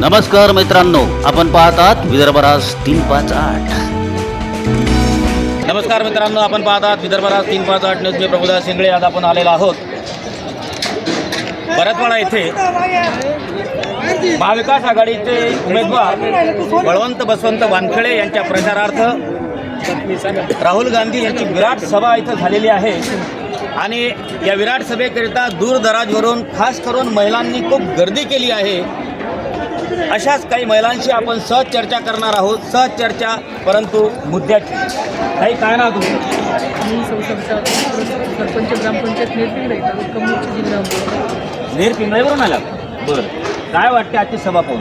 नमस्कार मित्रांनो आपण पाहतात विदर्भराज तीन पाच आठ. नमस्कार मित्रांनो आपण पाहतात विदर्भराज तीन पाच आठ न्यूज मी प्रभुदास शिंगळे आज आपण आलेलो आहोत. भरतवाडा येथे महाविकास आघाडीचे उमेदवार बळवंत बसवंत वानखेडे यांच्या प्रचारार्थ राहुल गांधी यांची विराट सभा इथं झालेली आहे. आणि या विराट सभेकरिता दूरदराजवरून खास करून महिलांनी खूप गर्दी केली आहे. अशाच काही महिलांशी आपण सहज चर्चा करणार आहोत सहज चर्चा परंतु मुद्द्याची. काही काय ना तुम्ही मी सौ समता सरपंच ग्रामपंचायत निर्पिंगळे तालुका मूळची जिल्हा अमरावती. नेर पिंगळेवरून आला बरं. काय वाटते आजची सभा पाहून?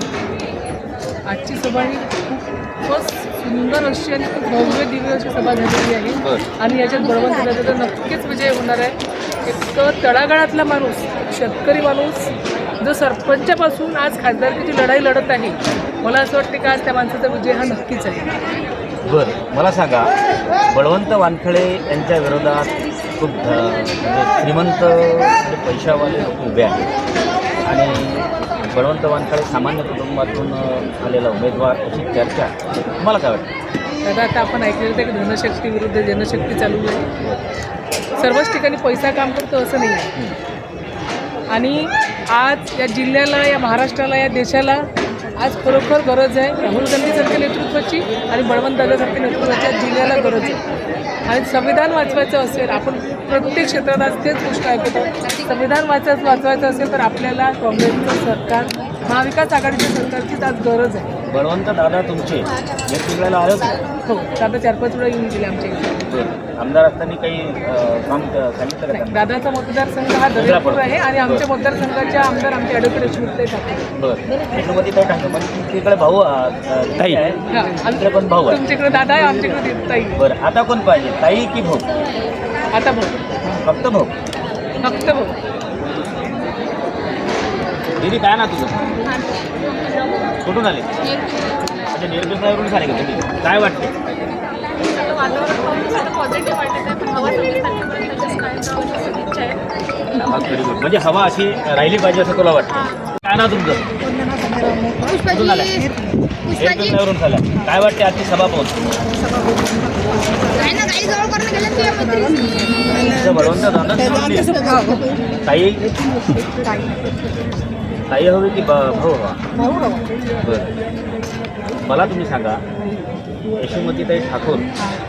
आजची सभा ही खूपच सुंदर अशी आणि खूप भव्य दिव्य अशी सभा झालेली आहे. बरं. आणि याच्यात बळवंत तर नक्कीच विजय होणार आहे. एक तळागाळातला माणूस शेतकरी माणूस जो सरपंचापासून आज खासदारकीची लढाई लढत आहे मला असं वाटते का आज त्या माणसाचा विजय हा नक्कीच आहे. बरं मला सांगा बळवंत वानखडे यांच्या विरोधात खूप म्हणजे श्रीमंत म्हणजे पैशावाले लोक उभे आहेत. आणि बळवंत वानखडे सामान्य कुटुंबातून आलेला उमेदवार अशी चर्चा तुम्हाला काय वाटतं? दादा आता आपण ऐकलेलं आहे की धनशक्ती विरुद्ध जनशक्ती चालू आहे. सर्वच ठिकाणी पैसा काम करतो असं नाही आहे. आणि आज या जिल्ह्याला या महाराष्ट्राला या देशाला आज खरोखर गरज आहे. राहुल गांधीसारख्या नेतृत्वाची आणि बळवंत दादासारख्या नेतृत्वाची आज जिल्ह्याला गरज आहे. आणि संविधान वाचवायचं असेल आपण प्रत्येक क्षेत्रात आज तेच गोष्ट ऐकतो. संविधान वाचायचं वाचवायचं असेल तर आपल्याला काँग्रेसचं सरकार महाविकास आघाडीच्या सरकारचीच आज गरज आहे. बळवंत दादा तुमचे. हो दादा चार पाच वेळा येऊन गेले आमच्या इथे. आमदार असताना काही काम सांगितलं का? दादाचा मतदारसंघ हा दर्यापूर आहे आणि आमच्या मतदारसंघाच्या आमदार आमचे ॲडव्होकेट ठाकरे बरं. यशोमती ताई ठाकरे म्हणजे तिकडे भाऊ ताई. हा, आहे पण भाऊ आहे तुमच्याकडे दादा आहे आमच्याकडे ताई. बरं आता कोण पाहिजे? ताई की भाऊ? आता भाऊ. फक्त भाऊ? फक्त भाऊ. दीदी काय ना तुझं? कुठून आले? अच्छा आले का तुम्ही? काय वाटते वातावरण पाहून मला पॉझिटिव्ह वाटत आहे. पण हवा सगळ्यांपर्यंत तशीच कायम राहू अशी इच्छा आहे हा. म्हणजे हवा अशी राहिली पाहिजे असं तुला वाटतं? काय ना तुमचं? कुठून आल्या? काय वाटते आजची सभा पाहून? काही ना काही जवळ करून गेलं ते तुझं बळवंत दादा? निवडली. ताई? ताई. हवी की ब- भाऊ हवा. बरं. मला तुम्ही सांगा यशोमतीताई ठाकूर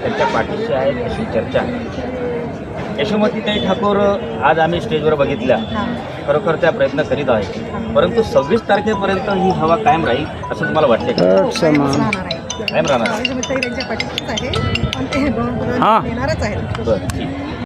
त्यांच्या पाठीशी आहेत अशी चर्चा. आहे यशोमतीताई ठाकूर आज आम्ही स्टेजवर बघितल्या. खरोखर त्या प्रयत्न करीत आहेत. परंतु सव्वीस तारखेपर्यंत ही हवा कायम राहील असं तुम्हाला वाटते का? कायम राहणार. आहे हां. येणारच आहेत. बरं ठीक.